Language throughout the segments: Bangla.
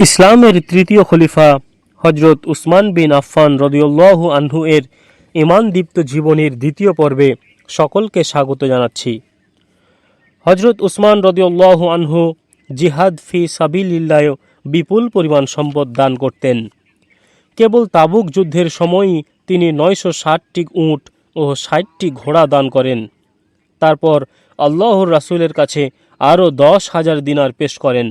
ইসলামের তৃতীয় খলিফা হজরত উসমান বিন আফফান রদিউল্লাহ আনহু এর ইমানদীপ্ত জীবনের দ্বিতীয় পর্বে সকলকে স্বাগত জানাচ্ছি। হজরত উসমান রদিউল্লাহ আনহু জিহাদ ফি সাবিলিল্লায় বিপুল পরিমাণ সম্পদ দান করতেন। কেবল তাবুক যুদ্ধের সময়ই তিনি নয়শো ষাটটি উঁট ও ষাটটি ঘোড়া দান করেন। তারপর আল্লাহর রাসূলের কাছে আরও দশ হাজার দিনার পেশ করেন।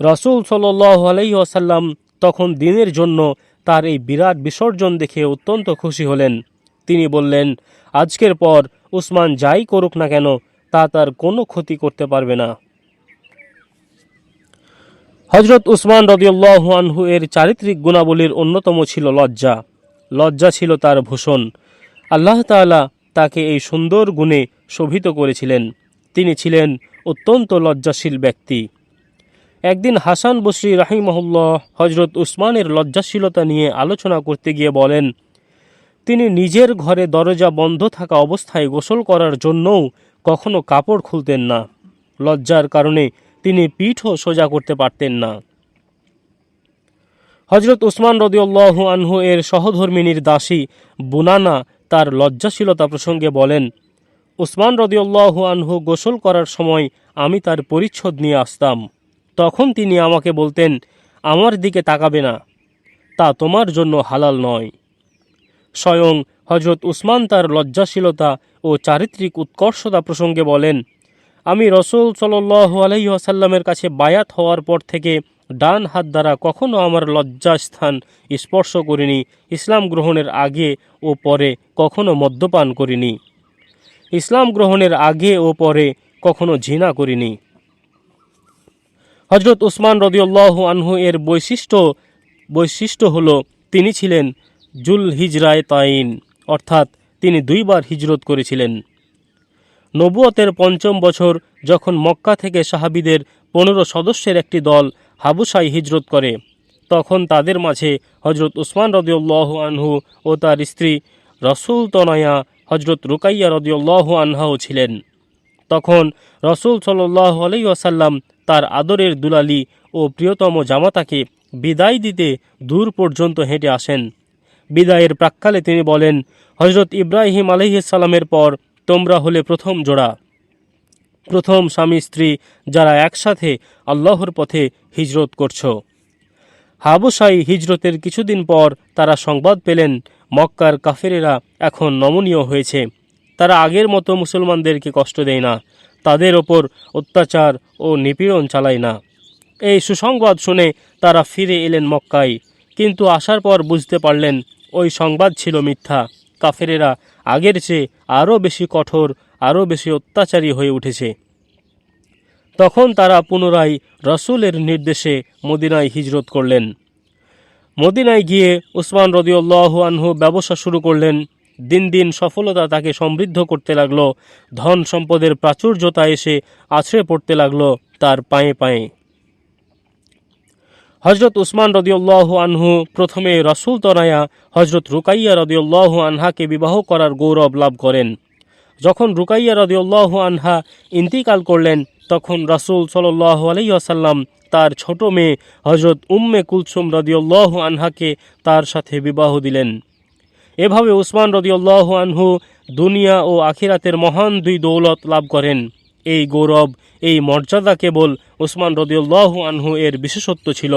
রসুল সাল্লাহ আলাইসাল্লাম তখন দিনের জন্য তার এই বিরাট বিসর্জন দেখে অত্যন্ত খুশি হলেন। তিনি বললেন, আজকের পর উসমান যাই করুক না কেন, তা তার কোনো ক্ষতি করতে পারবে না। হজরত উসমান রদিউল্লাহ আনহু এর চারিত্রিক গুণাবলীর অন্যতম ছিল লজ্জা। লজ্জা ছিল তার ভূষণ। আল্লাহ তাআলা তাকে এই সুন্দর গুণে শোভিত করেছিলেন। তিনি ছিলেন অত্যন্ত লজ্জাশীল ব্যক্তি। একদিন হাসান বসরি রাহিমহল্লাহ হজরত উসমানের লজ্জাশীলতা নিয়ে আলোচনা করতে গিয়ে বলেন, তিনি নিজের ঘরে দরজা বন্ধ থাকা অবস্থায় গোসল করার জন্যও কখনো কাপড় খুলতেন না। লজ্জার কারণে তিনি পিঠও সোজা করতে পারতেন না। হজরত উসমান রদিউল্লাহ আনহু এর সহধর্মিনীর দাসী বুনানা তার লজ্জাশীলতা প্রসঙ্গে বলেন, উসমান রদিউল্লাহ আনহু গোসল করার সময় আমি তার পরিচ্ছদ নিয়ে আসতাম। তখন তিনি আমাকে বলতেন, আমার দিকে তাকাবে না। তা তোমার জন্য হালাল নয়। স্বয়ং হজরত উসমান তার লজ্জাশীলতা ও চারিত্রিক উৎকর্ষতা প্রসঙ্গে বলেন, আমি রসুল সাল্লাহ আলহিহাসাল্লামের কাছে বায়াত হওয়ার পর থেকে ডান হাত দ্বারা কখনও আমার লজ্জাস্থান স্পর্শ করিনি, ইসলাম গ্রহণের আগে ও পরে কখনো মদ্যপান করিনি। ইসলাম গ্রহণের আগে ও পরে কখনো ঘৃণা করিনি। হজরত উসমান রদিউল্লাহ আনহু এর বৈশিষ্ট্য বৈশিষ্ট্য হল তিনি ছিলেন জুল হিজরায় তাইন, অর্থাৎ তিনি দুইবার হিজরত করেছিলেন। নবুয়তের পঞ্চম বছর যখন মক্কা থেকে সাহাবিদের পনেরো সদস্যের একটি দল হাবুসাই হিজরত করে, তখন তাদের মাঝে হজরত উসমান রদিউল্লাহ আনহু ও তার স্ত্রী রসুল তনয়া হজরত রুকাইয়া রদিউল্লাহ আনহাও ছিলেন। তখন রসুল সাল্লাহ আলাইসাল্লাম তার আদরের দুলালি ও প্রিয়তম জামাতাকে বিদায় দিতে দূর পর্যন্ত হেঁটে আসেন। বিদায়ের প্রাক্কালে তিনি বলেন হজরত ইব্রাহিম আলহিসাল্লামের পর তোমরা হলে প্রথম জোড়া। প্রথম স্বামী স্ত্রী যারা একসাথে আল্লাহর পথে হিজরত করছ। হাবুসাই হিজরতের কিছুদিন পর তারা সংবাদ পেলেন, মক্কার কাফেরেরা এখন নমনীয় হয়েছে। তারা আগের মতো মুসলমানদেরকে কষ্ট দেয় না। তাদের ওপর অত্যাচার ও নিপীড়ন চালায় না। এই সুসংবাদ শুনে তারা ফিরে এলেন মক্কায়, কিন্তু আসার পর বুঝতে পারলেন ওই সংবাদ ছিল মিথ্যা। কাফেরেরা আগের চেয়ে আরও বেশি কঠোর, আরও বেশি অত্যাচারী হয়ে উঠেছে। তখন তারা পুনরায় রসুলের নির্দেশে মদিনায় হিজরত করলেন। মদিনায় গিয়ে উসমান রদিউল্লাহ আনহু ব্যবসা শুরু করলেন দিন দিন সফলতা তাকে সমৃদ্ধ করতে লাগল। ধন সম্পদের প্রাচুর্যতা এসে আছড়ে পড়তে লাগল তার পায়ে পায়ে। হজরত উসমান রদিউল্লাহ আনহু প্রথমে রসুল তনায়া হজরত রুকাইয়া রদিউল্লাহ আনহাকে বিবাহ করার গৌরব লাভ করেন। যখন রুকাইয়া রদিউল্লাহ আনহা ইন্তিকাল করলেন, তখন রাসুল সাল্লাহ আলাইসাল্লাম তার ছোট মেয়ে হজরত উম্মে কুলসুম রদিউল্লাহ আনহাকে তার সাথে বিবাহ দিলেন। এভাবে উসমান রদিউল্লাহ আনহু দুনিয়া ও আখিরাতের মহান দুই দৌলত লাভ করেন। এই গৌরব, এই মর্যাদা কেবল উসমান রদিউল্লাহ আনহু এর বিশেষত্ব ছিল।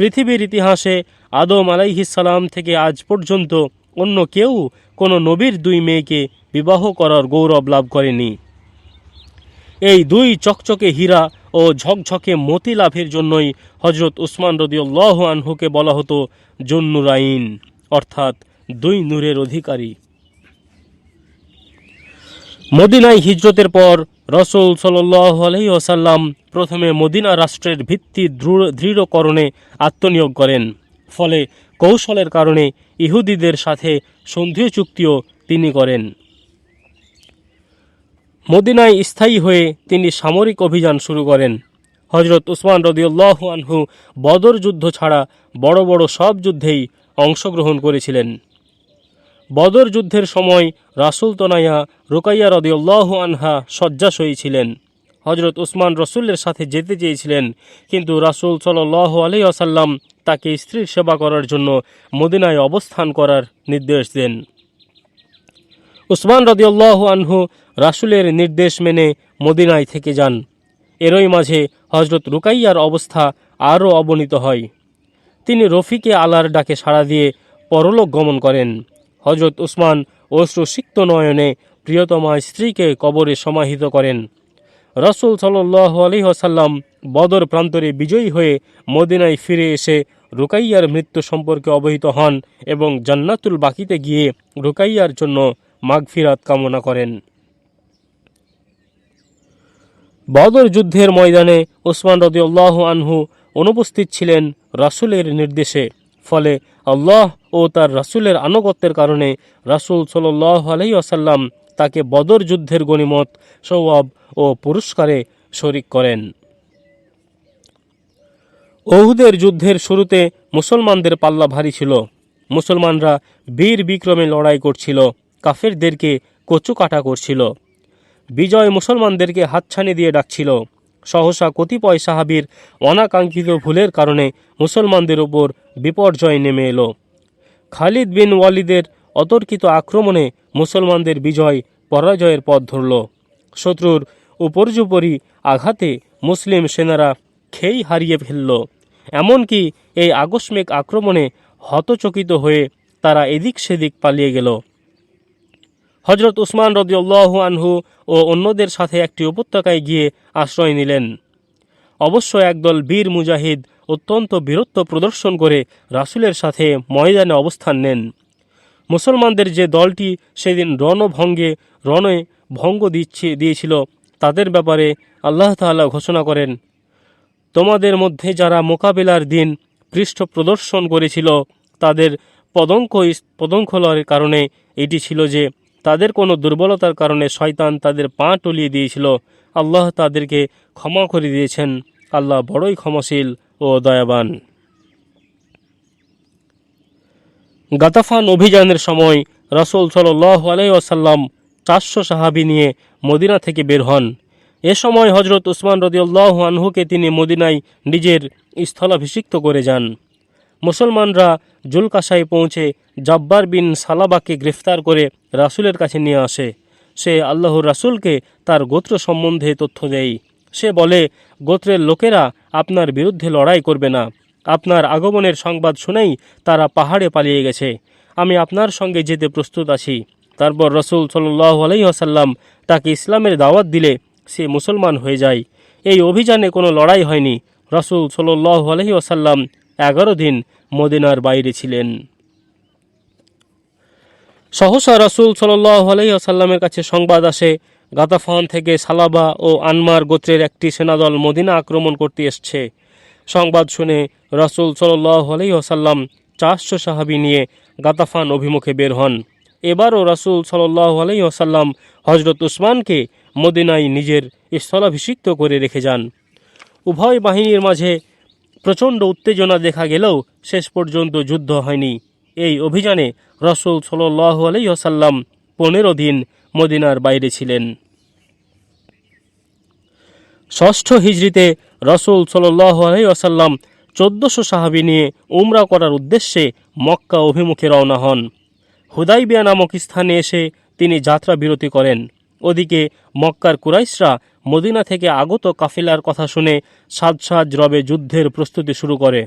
পৃথিবীর ইতিহাসে আদম আলাইহিসালাম থেকে আজ পর্যন্ত অন্য কেউ কোনো নবীর দুই মেয়েকে বিবাহ করার গৌরব লাভ করেনি। এই দুই চকচকে হীরা ও ঝকঝকে মতি লাভের জন্যই হজরত উসমান রদিউল্লাহ আনহুকে বলা হতো জন্নুরাইন। অর্থাৎ দুই নূরের অধিকারী। মদিনায় হিজরতের পর রসুল সাল্লাসাল্লাম প্রথমে মদিনা রাষ্ট্রের ভিত্তি দৃঢ়- দৃঢ়করণে আত্মনিয়োগ করেন। ফলে কৌশলের কারণে ইহুদিদের সাথে সন্ধি চুক্তিও তিনি করেন। মদিনায় স্থায়ী হয়ে তিনি সামরিক অভিযান শুরু করেন। হজরত উসমান রদিউল্লাহ আনহু বদর যুদ্ধ ছাড়া বড় বড় সব যুদ্ধেই অংশগ্রহণ করেছিলেন। বদর যুদ্ধের সময় রাসুল তনায়া রুকাইয়া রদিউল্লাহ আনহা শয্যাশয়ী ছিলেন হজরত উসমান রসুলের সাথে যেতে চেয়েছিলেন, কিন্তু রাসুল সাল্লাহ আলি আসাল্লাম তাকে স্ত্রীর সেবা করার জন্য মদিনায় অবস্থান করার নির্দেশ দেন। উসমান রদিউল্লাহ আনহু রাসুলের নির্দেশ মেনে মদিনায় থেকে যান। এরই মাঝে হজরত রুকাইয়ার অবস্থা আরও অবনীত হয়। তিনি রফিকে আলার ডাকে সাড়া দিয়ে পরলোক গমন করেন। হজরত উসমান অশ্রুসিক্ত নয়নে প্রিয়তমা স্ত্রীকে কবরে সমাহিত করেন। রসুল সাল্লাহ আলী আসাল্লাম বদর প্রান্তরে বিজয়ী হয়ে মদিনায় ফিরে এসে রুকাইয়ার মৃত্যু সম্পর্কে অবহিত হন এবং জান্নাতুল বাকিতে গিয়ে রুকাইয়ার জন্য মাগফিরাত কামনা করেন। বদর যুদ্ধের ময়দানে ওসমান রদিউল্লাহ আনহু অনুপস্থিত ছিলেন রাসুলের নির্দেশে। ফলে আল্লাহ ও তার রাসুলের আনুগত্যের কারণে রাসুল সাল্লাহ আলহি আসাল্লাম তাকে বদর যুদ্ধের গণিমত সৌয়াব ও পুরস্কারে শরিক করেন। ওহুদের যুদ্ধের শুরুতে মুসলমানদের পাল্লা ভারী ছিল। মুসলমানরা বীর বিক্রমে লড়াই করছিল, কাফেরদেরকে কচু কাটা করছিল। বিজয় মুসলমানদেরকে হাতছানি দিয়ে ডাকছিল। সহসা কতিপয় সাহাবির অনাকাঙ্ক্ষিত ভুলের কারণে মুসলমানদের ওপর বিপর্যয় নেমে এলো। খালিদ বিন ওয়ালিদের অতর্কিত আক্রমণে মুসলমানদের বিজয় পরাজয়ের পথ ধরল। শত্রুর উপর্যুপরি আঘাতে মুসলিম সেনারা খেই হারিয়ে ফেলল। এমনকি এই আকস্মিক আক্রমণে হতচকিত হয়ে তারা এদিক সেদিক পালিয়ে গেল। হজরত উসমান রদিউল্লাহ আনহু ও অন্যদের সাথে একটি উপত্যকায় গিয়ে আশ্রয় নিলেন। অবশ্য একদল বীর মুজাহিদ অত্যন্ত বীরত্ব প্রদর্শন করে রাসুলের সাথে ময়দানে অবস্থান নেন। মুসলমানদের যে দলটি সেদিন রণভঙ্গে, রণে ভঙ্গ দিচ্ছে, দিয়েছিল, তাদের ব্যাপারে আল্লাহ তাআলা ঘোষণা করেন, তোমাদের মধ্যে যারা মোকাবিলার দিন পৃষ্ঠ প্রদর্শন করেছিল, তাদের পদঙ্ক পদঙ্কলয়ের কারণে এটি ছিল যে তাদের কোনো দুর্বলতার কারণে শয়তান তাদের পা টলিয়ে দিয়েছিল। আল্লাহ তাদেরকে ক্ষমা করে দিয়েছেন। আল্লাহ বড়ই ক্ষমাশীল ও দয়াবান। গাতাফান অভিযানের সময় রসুল সাল্লাহ আলাইসাল্লাম চারশো সাহাবি নিয়ে মদিনা থেকে বের হন। এ সময় হজরত উসমান রদিউল্লাহ আনহুকে তিনি মদিনায় নিজের স্থলাভিষিক্ত করে যান। মুসলমানরা জুলকাসায় পৌঁছে জব্বার বিন সালাবাকে গ্রেফতার করে রাসুলের কাছে নিয়ে আসে। সে আল্লাহর রাসুলকে তার গোত্র সম্বন্ধে তথ্য দেয়। সে বলে, গোত্রের লোকেরা আপনার বিরুদ্ধে লড়াই করবে না। আপনার আগমনের সংবাদ শুনেই তারা পাহাড়ে পালিয়ে গেছে। আমি আপনার সঙ্গে যেতে প্রস্তুত আছি। তারপর রসুল সাল্লাহ আলহিহাসাল্লাম তাকে ইসলামের দাওয়াত দিলে সে মুসলমান হয়ে যায়। এই অভিযানে কোনো লড়াই হয়নি। রসুল সাল্লাহ আলহি আসাল্লাম এগারো দিন মদিনার বাইরে ছিলেন। সহসা রসুল আসাল্লামের কাছে সংবাদ আসে গাতাফান থেকে সালাবা ও আনমার গোত্রের একটি সেনাদল মদিনা আক্রমণ করতে এসছে। সংবাদ শুনে রসুল সাল্লাহ আলহি আসাল্লাম চারশো সাহাবি নিয়ে গাতাফান অভিমুখে বের হন। এবারও রসুল সাল্লাহ আলহি আসাল্লাম হজরত উসমানকে মদিনায় নিজের স্থলাভিষিক্ত করে রেখে যান। উভয় বাহিনীর মাঝে প্রচণ্ড উত্তেজনা দেখা গেলেও শেষ পর্যন্ত যুদ্ধ হয়নি। এই অভিযানে রসুল সাল্লাহ আলাইসাল্লাম পনেরো দিন মদিনার বাইরে ছিলেন। ষষ্ঠ হিজড়িতে রসুল সাল্লাহ আলাইসাল্লাম চোদ্দশো সাহাবি নিয়ে উমরা করার উদ্দেশ্যে মক্কা অভিমুখে রওনা হন। হুদাইবিয়া নামক স্থানে এসে তিনি যাত্রা বিরতি করেন। ওদিকে মক্কার কুরাইশরা মদিনা থেকে আগত কাফিলার কথা শুনে সাজ সাজ রবে যুদ্ধের প্রস্তুতি শুরু করে।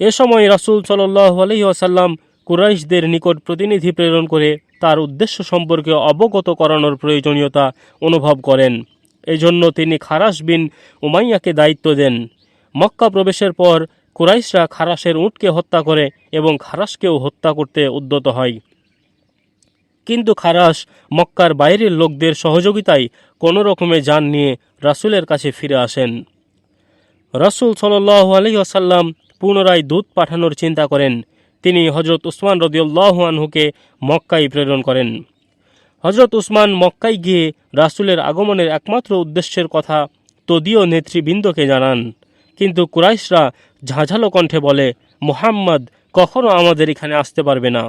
এ সময় রাসুল সাল্লাহ আলহিহাসাল্লাম কুরাইশদের নিকট প্রতিনিধি প্রেরণ করে তার উদ্দেশ্য সম্পর্কে অবগত করানোর প্রয়োজনীয়তা অনুভব করেন। এজন্য তিনি খারাস বিন উমাইয়াকে দায়িত্ব দেন। মক্কা প্রবেশের পর কুরাইশরা খারাসের উঁটকে হত্যা করে এবং খারাসকেও হত্যা করতে উদ্যত হয়। কিন্তু খারাস। মক্কার বাইরের লোকদের সহযোগিতায় কোনো রকমে যান নিয়ে রাসুলের কাছে ফিরে আসেন। রাসুল সাল্লাহ আলহি আসাল্লাম পুনরায় দূত পাঠানোর চিন্তা করেন। তিনি হজরত উসমান রদিউল্লাহ আনহুকে মক্কায় প্রেরণ করেন। হজরত উসমান মক্কায় গিয়ে রাসুলের আগমনের একমাত্র উদ্দেশ্যের কথা তদীয় নেতৃবৃন্দকে জানান। কিন্তু কুরাইশরা ঝাঁঝালো কণ্ঠে বলে, মোহাম্মদ, কখনো আমাদের এখানে আসতে পারবে না।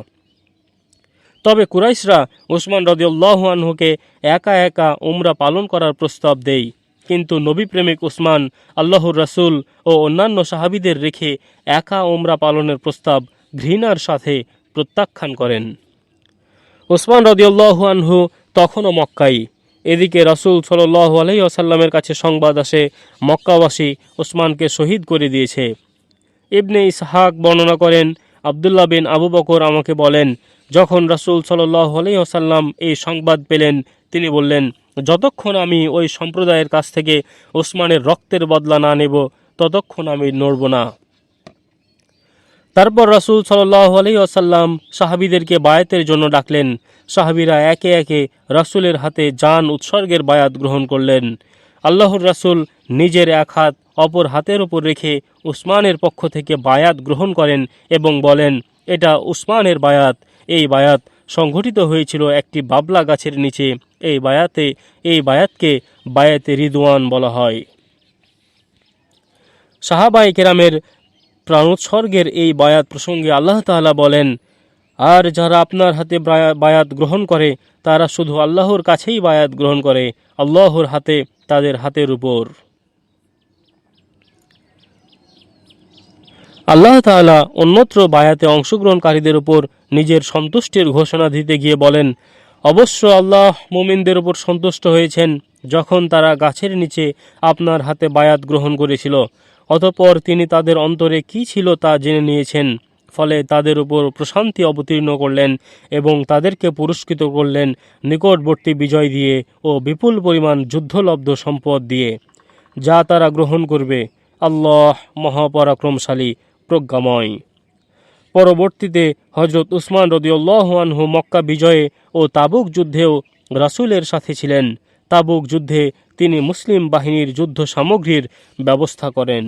তবে কুরাইশরা ওসমান রদিউল্লাহ আনহুকে একা একা উমরা পালন করার প্রস্তাব দেয়। কিন্তু নবী প্রেমিক উসমান আল্লাহর রাসূল ও অন্যান্য সাহাবিদের রেখে একা ওমরা পালনের প্রস্তাব ঘৃণার সাথে প্রত্যাখ্যান করেন। ওসমান রদিউল্লাহু আনহু তখনও মক্কাই এদিকে রাসূল সাল্লাল্লাহু আলাইহি আসাল্লামের কাছে সংবাদ আসে, মক্কাবাসী ওসমানকে শহীদ করে দিয়েছে। ইবনে ইসহাক বর্ণনা করেন, আবদুল্লাহ বিন আবু বকর আমাকে বলেন যখন রাসূল সাল্লাল্লাহু আলাইহি আসাল্লাম এই সংবাদ পেলেন, তিনি বললেন, যতক্ষণ আমি ওই সম্প্রদায়ের কাছ থেকে ওসমানের রক্তের বদলা না নেব, ততক্ষণ আমি নড়ব না। তারপর রাসূল সাল্লাল্লাহু আলাইহি আসাল্লাম সাহাবীদেরকে বায়াতের জন্য ডাকলেন। সাহাবীরা একে একে রাসূলের হাতে যান উৎসর্গের বায়াত গ্রহণ করলেন। আল্লাহর রাসূল নিজের এক হাত অপর হাতের উপর রেখে উসমানের পক্ষ থেকে বায়াত গ্রহণ করেন এবং বলেন, এটা উসমানের বায়াত এই বায়াত সংঘটিত হয়েছিল একটি বাবলা গাছের নিচে। এই বায়াতে, এই বায়াতকে বায়াতে রিদওয়ান বলা হয়। সাহাবাই কেরামের প্রাণোৎসর্গের এই বায়াত প্রসঙ্গে আল্লাহ তাআলা বলেন, আর যারা আপনার হাতে বায়া- বায়াত গ্রহণ করে, তারা শুধু আল্লাহর কাছেই বায়াত গ্রহণ করে, আল্লাহর হাতে, তাদের হাতের উপর। আল্লাহ তাআলা অন্যত্র বায়াতে অংশগ্রহণকারীদের উপর নিজের সন্তুষ্টির ঘোষণা দিতে গিয়ে বলেন, অবশ্য আল্লাহ মুমিনদের উপর সন্তুষ্ট হয়েছেন যখন তারা গাছের নিচে আপনার হাতে বায়াত গ্রহণ করেছিল, অতঃপর তিনি তাদের অন্তরে কি ছিল তা জেনে নিয়েছেন। ফলে তাদের উপর প্রশান্তি অবতীর্ণ করলেন এবং তাদেরকে পুরস্কৃত করলেন নিকটবর্তী বিজয় দিয়ে ও বিপুল পরিমাণ যুদ্ধলব্ধ সম্পদ দিয়ে। যা তারা গ্রহণ করবে, আল্লাহ মহাপরাক্রমশালী প্রজ্ঞাময়। পরবর্তীতে হজরত উসমান রদিউল্লাহানহু মক্কা বিজয়ে ও তাবুক যুদ্ধেও রাসুলের সাথে ছিলেন। তাবুক যুদ্ধে তিনি মুসলিম বাহিনীর যুদ্ধ সামগ্রীর ব্যবস্থা করেন।